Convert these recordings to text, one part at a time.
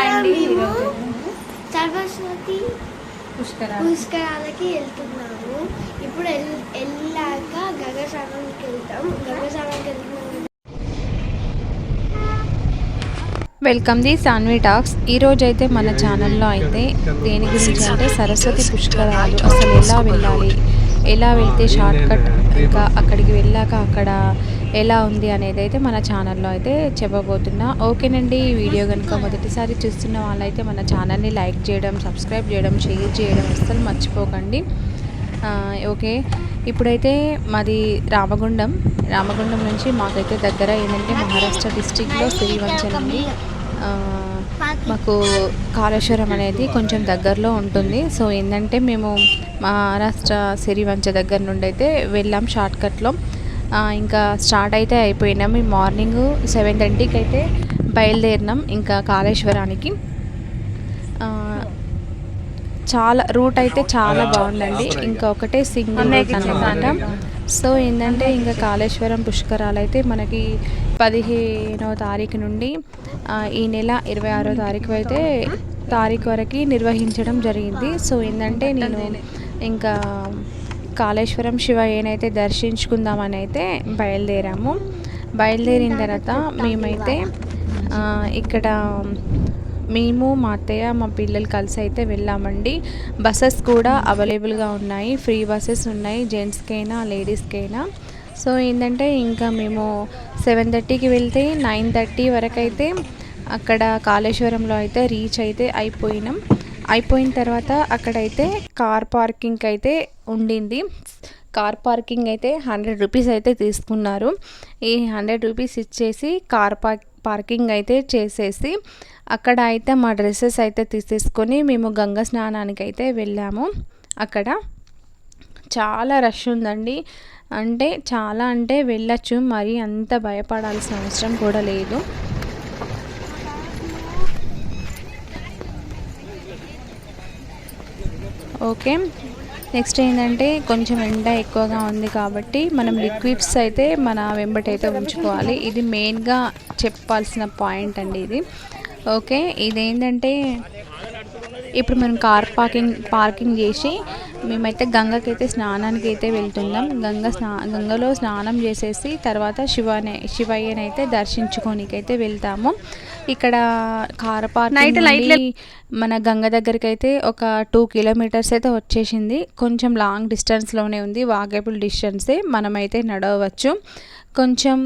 అండి ఈరోజు సరస్వతి పుష్కరాలకి వెళ్తున్నాము. ఇప్పుడు వెళ్ళాక గగసాగర్కి వెళ్తాం. గగసాగర్కి వెళ్తున్నాం వెల్కమ్ ది సాన్వి టాక్స్. ఈ రోజు అయితే మన ఛానల్లో అయితే దేని గురించి అంటే సరస్వతి పుష్కరాలు. అసలు ఎలా వెళ్ళాలి? ఎలా వెళ్తే షార్ట్ కట్ ఇంకా అక్కడికి వెళ్ళాక అక్కడ ఎలా ఉంది అనేది అయితే మన ఛానల్లో అయితే చెప్పబోతున్నా. ఓకేనండి ఈ వీడియో కనుక మొదటిసారి చూస్తున్న వాళ్ళైతే మన ఛానల్ని లైక్ చేయడం సబ్స్క్రైబ్ చేయడం షేర్ చేయడం అస్సలు మర్చిపోకండి. ఓకే. ఇప్పుడైతే మాది రామగుండం. రామగుండం నుంచి మాకైతే దగ్గర ఏంటంటే మహారాష్ట్ర డిస్టిక్లో సిరివంచన్ ఉంది. మాకు కాళేశ్వరం అనేది కొంచెం దగ్గరలో ఉంటుంది. సో ఏంటంటే మేము మహారాష్ట్ర సిరివంచ దగ్గర నుండి అయితే వెళ్ళాం షార్ట్కట్లో. ఇంకా స్టార్ట్ అయితే అయిపోయినాం. ఈ మార్నింగ్ సెవెన్ థర్టీకి అయితే బయలుదేరినాం ఇంకా కాళేశ్వరానికి. చాలా రూట్ అయితే చాలా బాగుందండి. ఇంకా ఒకటే సింగిల్ రూట్ అన్నమాట. సో ఏంటంటే ఇంకా కాళేశ్వరం పుష్కరాలు అయితే మనకి పదిహేనవ తారీఖు నుండి ఈ నెల ఇరవై ఆరో తారీఖు అయితే తారీఖు వరకు నిర్వహించడం జరిగింది. సో ఏంటంటే నేను ఇంకా కాళేశ్వరం శివయ్యనైతే దర్శించుకుందామని అయితే బయలుదేరాము. బయలుదేరిన తర్వాత మేమైతే ఇక్కడ మేము మా అత్తయ్య మా పిల్లలు కలిసి అయితే వెళ్ళామండి. బస్సెస్ కూడా అవైలబుల్గా ఉన్నాయి. ఫ్రీ బస్సెస్ ఉన్నాయి జెంట్స్కైనా లేడీస్కైనా. సో ఏంటంటే ఇంకా మేము సెవెన్ థర్టీకి వెళ్తే నైన్ థర్టీ వరకు అయితే అక్కడ కాళేశ్వరంలో అయితే రీచ్ అయితే అయిపోయినాం. అయిపోయిన తర్వాత అక్కడైతే కార్ పార్కింగ్ అయితే ఉండింది. కార్ పార్కింగ్ అయితే హండ్రెడ్ రూపీస్ అయితే తీసుకున్నారు. ఈ హండ్రెడ్ రూపీస్ ఇచ్చేసి కార్ పార్క్ పార్కింగ్ అయితే చేసేసి అక్కడ అయితే మా డ్రెస్సెస్ అయితే తీసేసుకొని మేము గంగ స్నానానికి అయితే వెళ్ళాము. అక్కడ చాలా రష్ ఉందండి. అంటే చాలా అంటే వెళ్ళచ్చు మరి అంత భయపడాల్సిన అవసరం కూడా లేదు. ఓకే. నెక్స్ట్ ఏంటంటే కొంచెం ఎండ ఎక్కువగా ఉంది కాబట్టి మనం లిక్విడ్స్ అయితే మన వెంబటైతే ఉంచుకోవాలి. ఇది మెయిన్గా చెప్పాల్సిన పాయింట్ అండి ఇది. ఓకే. ఇదేంటంటే ఇప్పుడు మనం కార్ పార్కింగ్ పార్కింగ్ చేసి మేమైతే గంగకి అయితే స్నానానికి అయితే వెళ్తున్నాం. గంగ స్నా గంగలో స్నానం చేసేసి తర్వాత శివనే శివయ్యనైతే దర్శించుకోనికి అయితే వెళ్తాము. ఇక్కడ కార్ పార్కింగ్ నుండి మన గంగ దగ్గరికి అయితే ఒక టూ కిలోమీటర్స్ అయితే వచ్చేసింది. కొంచెం లాంగ్ డిస్టెన్స్లోనే ఉంది. వాకేబుల్ డిస్టెన్సే మనమైతే నడవచ్చు కొంచెం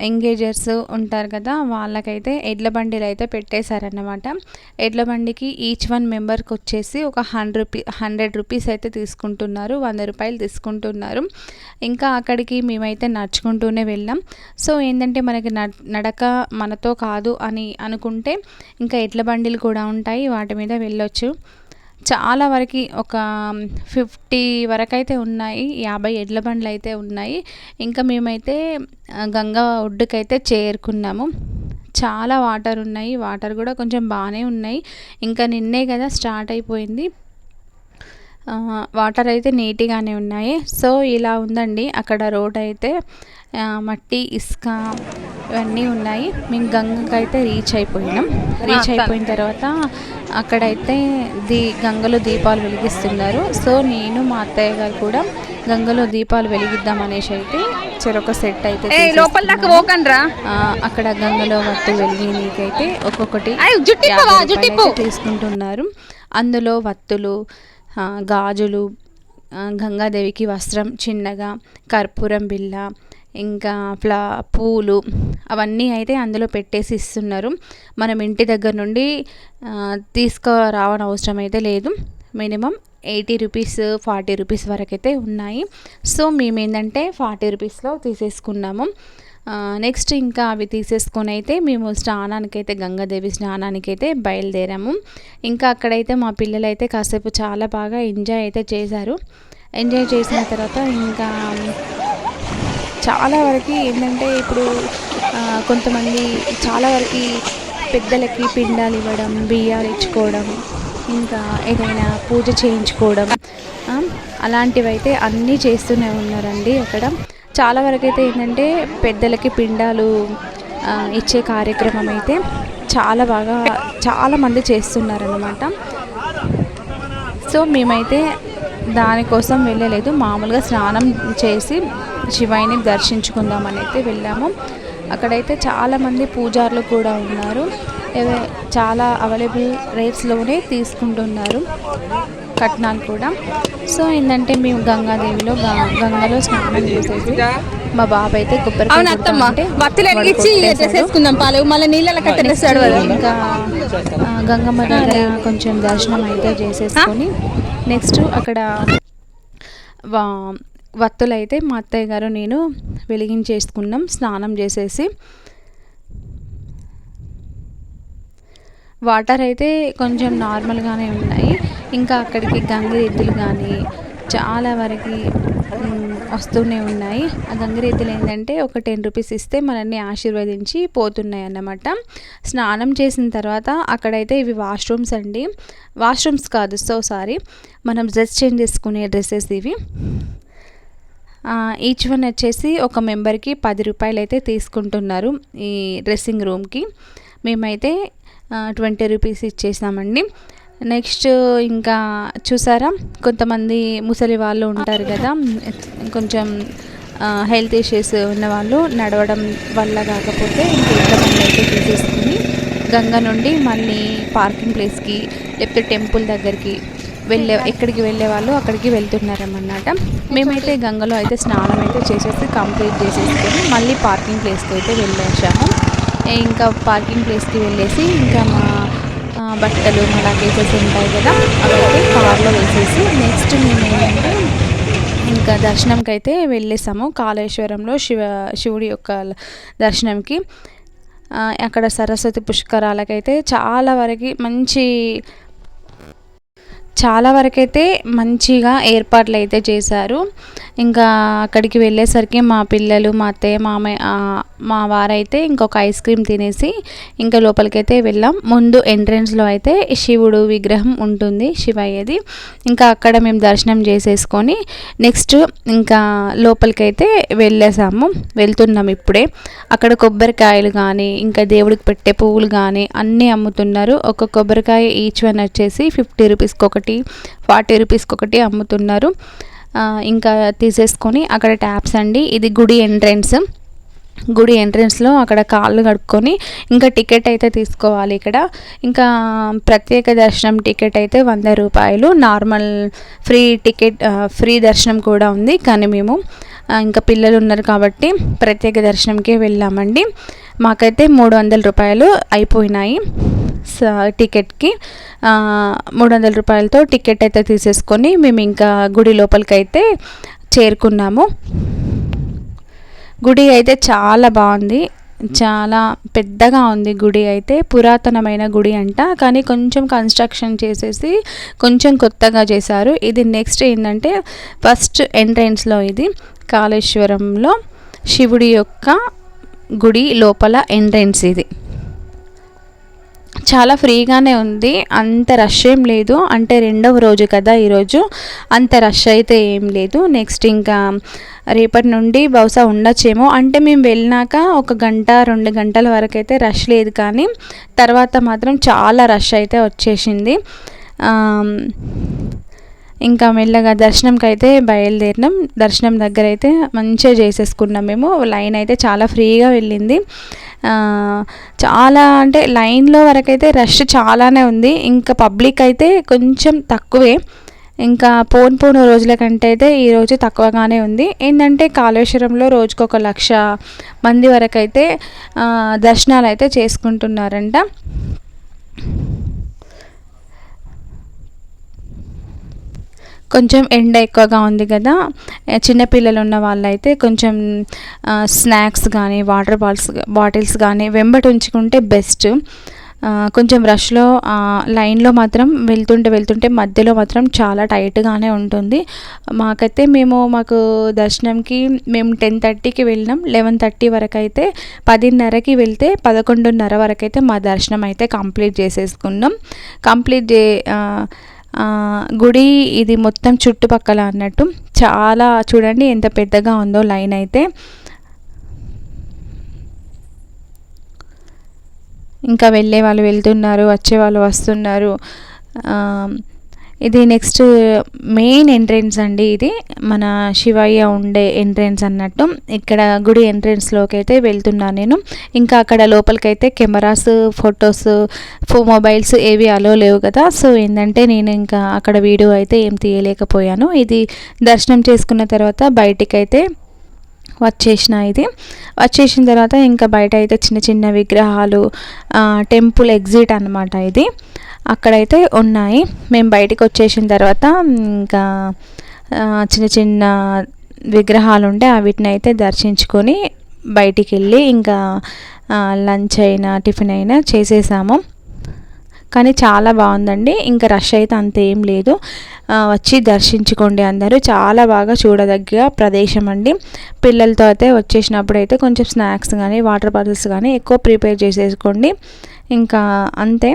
ఎంగేజర్స్ ఉంటారు కదా వాళ్ళకైతే ఎడ్ల బండిలు అయితే పెట్టేశారన్నమాట. ఎడ్ల బండికి ఈచ్ వన్ మెంబర్కి వచ్చేసి ఒక హండ్రెడ్ రూపీ హండ్రెడ్ రూపీస్ అయితే తీసుకుంటున్నారు వంద రూపాయలు తీసుకుంటున్నారు. ఇంకా అక్కడికి మేమైతే నడుచుకుంటూనే వెళ్ళాం. సో ఏంటంటే మనకి నడక మనతో కాదు అని అనుకుంటే ఇంకా ఎడ్ల బండిలు కూడా ఉంటాయి వాటి మీద వెళ్ళొచ్చు. చాలా వరకు ఒక ఫిఫ్టీ వరకు అయితే ఉన్నాయి యాభై ఎడ్ల బండ్లు అయితే ఉన్నాయి. ఇంకా మేమైతే గంగా ఒడ్డుకైతే చేరుకున్నాము. చాలా వాటర్ ఉన్నాయి వాటర్ కూడా కొంచెం బాగానే ఉన్నాయి. ఇంకా నిన్నే కదా స్టార్ట్ అయిపోయింది. వాటర్ అయితే నీట్గానే ఉన్నాయి. సో ఇలా ఉందండి. అక్కడ రోడ్ అయితే మట్టి ఇసుక ఇవన్నీ ఉన్నాయి. మేము గంగకి అయితే రీచ్ అయిపోయినాం. రీచ్ అయిపోయిన తర్వాత అక్కడైతే దీ గంగలో దీపాలు వెలిగిస్తున్నారు. సో నేను మా అత్తయ్య గారు కూడా గంగలో దీపాలు వెలిగిద్దాం అనేసి అయితే చెరొక సెట్ అయితే లోపల దాకా. పోకండ్రా. అక్కడ గంగలో వత్తు ఒక్కొక్కటి రూపాయలు జుట్టిప్పు. అయితే తీసుకుంటున్నారు. అందులో వత్తులు గాజులు గంగాదేవికి వస్త్రం చిన్నగా కర్పూరం బిళ్ళ ఇంకా ఫ్లా పూలు అవన్నీ అయితే అందులో పెట్టేసి ఇస్తున్నారు. మనం ఇంటి దగ్గర నుండి ఆ, తీసుకురావని అవసరం అయితే లేదు. Minimum eighty rupees forty rupees వరకు అయితే ఉన్నాయి. సో మేము ఏంటంటే ఫార్టీ రూపీస్లో తీసేసుకున్నాము. నెక్స్ట్ ఇంకా అవి తీసేసుకొని అయితే మేము స్నానానికైతే గంగాదేవి స్నానానికైతే బయలుదేరాము. ఇంకా అక్కడైతే మా పిల్లలైతే కాసేపు చాలా బాగా ఎంజాయ్ అయితే చేశారు. ఎంజాయ్ చేసిన తర్వాత ఇంకా చాలా వరకు ఏంటంటే ఇప్పుడు కొంతమంది చాలా వరకు పెద్దలకి పిండాలు ఇవ్వడం బియ్యాలు ఇచ్చుకోవడం ఇంకా ఏదైనా పూజ చేయించుకోవడం అలాంటివైతే అలాంటివి అయితే అన్నీ చేస్తూనే ఉన్నారండి అక్కడ. చాలా వరకు అయితే ఏంటంటే పెద్దలకి పిండాలు ఇచ్చే కార్యక్రమం అయితే చాలా బాగా చాలామంది చేస్తున్నారనమాట సో మేమైతే దానికోసం వెళ్ళలేదు. మామూలుగా స్నానం చేసి శివాయిని దర్శించుకుందామని అయితే వెళ్ళాము. అక్కడైతే చాలామంది పూజారులు కూడా ఉన్నారు. చాలా అవైలబుల్ రేట్స్లోనే తీసుకుంటున్నారు. కట్నాలు కూడా. సో ఏంటంటే మేము గంగాదేవిలో గంగలో స్నానం చేసేసి మా బాబు అయితే అవును అత్తమ్మ పాలు. మళ్ళీ నీళ్ళ కట్టేస్తాడు ఇంకా గంగమ్మ దగ్గర కొంచెం దర్శనం అయితే చేసేసుకొని నెక్స్ట్ అక్కడ వా వత్తులు అయితే మా అత్తయ్య గారు నేను వెలిగించేసుకున్నాం స్నానం చేసేసి. వాటర్ అయితే కొంచెం నార్మల్గానే ఉన్నాయి. ఇంకా అక్కడికి గంగిరెద్దులు కానీ చాలా వరకు వస్తూనే ఉన్నాయి. ఆ గంగిరెద్దులు ఏంటంటే ఒక టెన్ రూపీస్ ఇస్తే మనల్ని ఆశీర్వదించి పోతున్నాయి అన్నమాట. స్నానం చేసిన తర్వాత అక్కడైతే ఇవి వాష్రూమ్స్ అండి. వాష్రూమ్స్ కాదు సో సారీ. మనం డ్రెస్ చేంజ్ చేసుకునే డ్రెస్సెస్ ఇవి. ఈచ్ వన్ వచ్చేసి ఒక మెంబర్కి పది రూపాయలు అయితే తీసుకుంటున్నారు ఈ డ్రెస్సింగ్ రూమ్కి. మేమైతే ట్వంటీ రూపీస్ ఇచ్చేసామండి. నెక్స్ట్ ఇంకా చూసారా కొంతమంది ముసలి వాళ్ళు ఉంటారు కదా కొంచెం హెల్త్ ఇష్యూస్ ఉన్న వాళ్ళు నడవడం వల్ల కాకపోతే ఇంకా అయితే తీసేసుకుని గంగ నుండి మళ్ళీ పార్కింగ్ ప్లేస్కి లేకపోతే టెంపుల్ దగ్గరికి వెళ్ళే ఎక్కడికి వెళ్ళే వాళ్ళు అక్కడికి వెళ్తున్నారన్నమాట. మేమైతే గంగలో అయితే స్నానం అయితే చేసేసి కంప్లీట్ చేసేసుకొని మళ్ళీ పార్కింగ్ ప్లేస్కి అయితే వెళ్ళేసాము. ఇంకా పార్కింగ్ ప్లేస్కి వెళ్ళేసి ఇంకా మా బట్టలు మా లగేజెస్ ఉంటాయి కదా అవైతే కార్లో వేసేసి నెక్స్ట్ మేము ఏంటంటే ఇంకా దర్శనంకి అయితే వెళ్ళేసాము. కాళేశ్వరంలో శివ శివుడి యొక్క దర్శనంకి. అక్కడ సరస్వతి పుష్కరాలకైతే చాలా వరకు మంచి చాలా వరకైతే మంచిగా ఏర్పాట్లు అయితే చేశారు. ఇంకా అక్కడికి వెళ్ళేసరికి మా పిల్లలు మా అత్తయ్య మామయ్య మా వారైతే ఇంకొక ఐస్ క్రీమ్ తినేసి ఇంకా లోపలికైతే వెళ్ళాం. ముందు ఎంట్రన్స్లో అయితే శివుడు విగ్రహం ఉంటుంది శివయ్యది. ఇంకా అక్కడ మేము దర్శనం చేసేసుకొని నెక్స్ట్ ఇంకా లోపలికైతే వెళ్ళేసాము. వెళ్తున్నాం ఇప్పుడే. అక్కడ కొబ్బరికాయలు కానీ ఇంకా దేవుడికి పెట్టే పువ్వులు కానీ అన్నీ అమ్ముతున్నారు. ఒక కొబ్బరికాయ ఈచ్ వన్ వచ్చేసి ఫిఫ్టీ రూపీస్కి ఒకటి ఫార్టీ రూపీస్కి ఒకటి అమ్ముతున్నారు. ఇంకా తీసేసుకొని అక్కడ ట్యాప్స్ అండి. ఇది గుడి ఎంట్రన్స్. గుడి ఎంట్రన్స్లో అక్కడ కాళ్ళు కడుక్కొని ఇంకా టికెట్ అయితే తీసుకోవాలి ఇక్కడ. ఇంకా ప్రత్యేక దర్శనం టికెట్ అయితే వంద రూపాయలు. నార్మల్ ఫ్రీ టికెట్ ఫ్రీ దర్శనం కూడా ఉంది కానీ మేము ఇంకా పిల్లలు ఉన్నారు కాబట్టి ప్రత్యేక దర్శనంకే వెళ్ళామండి. మాకైతే మూడు వందల రూపాయలు అయిపోయినాయి. టికెట్కి మూడు వందల రూపాయలతో టికెట్ అయితే తీసేసుకొని మేము ఇంకా గుడి లోపలికి అయితే చేరుకున్నాము. గుడి అయితే చాలా బాగుంది. చాలా పెద్దగా ఉంది గుడి అయితే. పురాతనమైన గుడి అంట. కానీ కొంచెం కన్స్ట్రక్షన్ చేసేసి కొంచెం కొత్తగా చేశారు. ఇది నెక్స్ట్ ఏంటంటే ఫస్ట్ ఎంట్రెన్స్లో ఇది కాళేశ్వరంలో శివుడి యొక్క గుడి లోపల ఎంట్రెన్స్ ఇది. చాలా ఫ్రీగానే ఉంది. అంత రష్ ఏం లేదు. అంటే రెండవ రోజు కదా ఈరోజు. అంత రష్ అయితే ఏం లేదు. నెక్స్ట్ ఇంకా రేపటి నుండి బహుశా ఉండొచ్చేమో. అంటే మేము వెళ్ళినాక ఒక గంట రెండు గంటల వరకు అయితే రష్ లేదు కానీ తర్వాత మాత్రం చాలా రష్ అయితే వచ్చేసింది. ఇంకా మెల్లగా దర్శనంకి అయితే బయలుదేరినాం. దర్శనం దగ్గర అయితే మంచిగా చేసేసుకున్నాం మేము. లైన్ అయితే చాలా ఫ్రీగా వెళ్ళింది. చాలా అంటే లైన్లో వరకైతే రష్ చాలానే ఉంది. ఇంకా పబ్లిక్ అయితే కొంచెం తక్కువే. ఇంకా పోను పోను రోజుల కంటే అయితే ఈరోజు తక్కువగానే ఉంది. ఏంటంటే కాళేశ్వరంలో రోజుకు ఒక లక్ష మంది వరకు అయితే దర్శనాలు అయితే చేసుకుంటున్నారంట. కొంచెం ఎండ ఎక్కువగా ఉంది కదా. చిన్నపిల్లలు ఉన్న వాళ్ళైతే కొంచెం స్నాక్స్ కానీ వాటర్ బాల్స్ బాటిల్స్ కానీ వెంబట ఉంచుకుంటే బెస్ట్. కొంచెం రష్లో లైన్లో మాత్రం వెళ్తుంటే వెళ్తుంటే మధ్యలో మాత్రం చాలా టైట్గానే ఉంటుంది. మాకైతే మేము మాకు దర్శనంకి మేము టెన్ థర్టీకి వెళ్ళినాం. లెవెన్ థర్టీ వరకు అయితే పదిన్నరకి వెళ్తే పదకొండున్నర వరకు అయితే మా దర్శనం అయితే కంప్లీట్ చేసేసుకున్నాం. కంప్లీట్ చే గుడి ఇది మొత్తం చుట్టుపక్కల అన్నట్టు చాలా చూడండి ఎంత పెద్దగా ఉందో లైన్ అయితే. ఇంకా వెళ్ళే వాళ్ళు వెళ్తున్నారు వచ్చే వాళ్ళు వస్తున్నారు. ఇది నెక్స్ట్ మెయిన్ ఎంట్రెన్స్ అండి ఇది. మన శివయ్య ఉండే ఎంట్రెన్స్ అన్నట్టు. ఇక్కడ గుడి ఎంట్రెన్స్లోకి అయితే వెళ్తున్నాను నేను. ఇంకా అక్కడ లోపలికైతే కెమెరాస్ ఫొటోస్ ఫో మొబైల్స్ ఏవి అలో లేవు కదా. సో ఏంటంటే నేను ఇంకా అక్కడ వీడియో అయితే ఏం తీయలేకపోయాను. ఇది దర్శనం చేసుకున్న తర్వాత బయటికైతే వచ్చేసిన ఇది. వచ్చేసిన తర్వాత ఇంకా బయట అయితే చిన్న చిన్న విగ్రహాలు టెంపుల్ ఎగ్జిట్ అనమాట ఇది. అక్కడైతే ఉన్నాయి. మేము బయటికి వచ్చేసిన తర్వాత ఇంకా చిన్న చిన్న విగ్రహాలు ఉంటే వీటిని అయితే దర్శించుకొని బయటికి వెళ్ళి ఇంకా లంచ్ అయినా టిఫిన్ అయినా చేసేసాము. కానీ చాలా బాగుందండి. ఇంకా రష్ అయితే అంత ఏం లేదు. వచ్చి దర్శించుకోండి అందరూ. చాలా బాగా చూడదగ్గ ప్రదేశం అండి. పిల్లలతో అయితే వచ్చేసినప్పుడు అయితే కొంచెం స్నాక్స్ కానీ వాటర్ బాటిల్స్ కానీ ఎక్కువ ప్రిపేర్ చేసేసుకోండి. ఇంకా అంతే.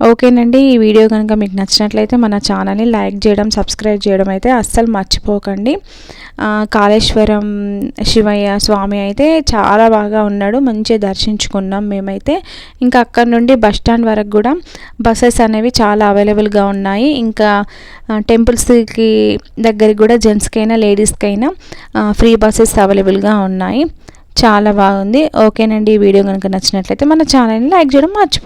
ఓకేనండి ఈ వీడియో కనుక మీకు నచ్చినట్లయితే మన ఛానల్ని లైక్ చేయడం సబ్స్క్రైబ్ చేయడం అయితే అస్సలు మర్చిపోకండి. కాళేశ్వరం శివయ్య స్వామి అయితే చాలా బాగా ఉన్నాడు మంచిగా దర్శించుకున్నాం మేమైతే. ఇంకా అక్కడ నుండి బస్ స్టాండ్ వరకు కూడా బస్సెస్ అనేవి చాలా అవైలబుల్గా ఉన్నాయి. ఇంకా టెంపుల్స్కి దగ్గరికి కూడా జెంట్స్కైనా లేడీస్కైనా ఫ్రీ బస్సెస్ అవైలబుల్గా ఉన్నాయి. చాలా బాగుంది. ఓకేనండి ఈ వీడియో కనుక నచ్చినట్లయితే మన ఛానల్ని లైక్ చేయడం మర్చిపో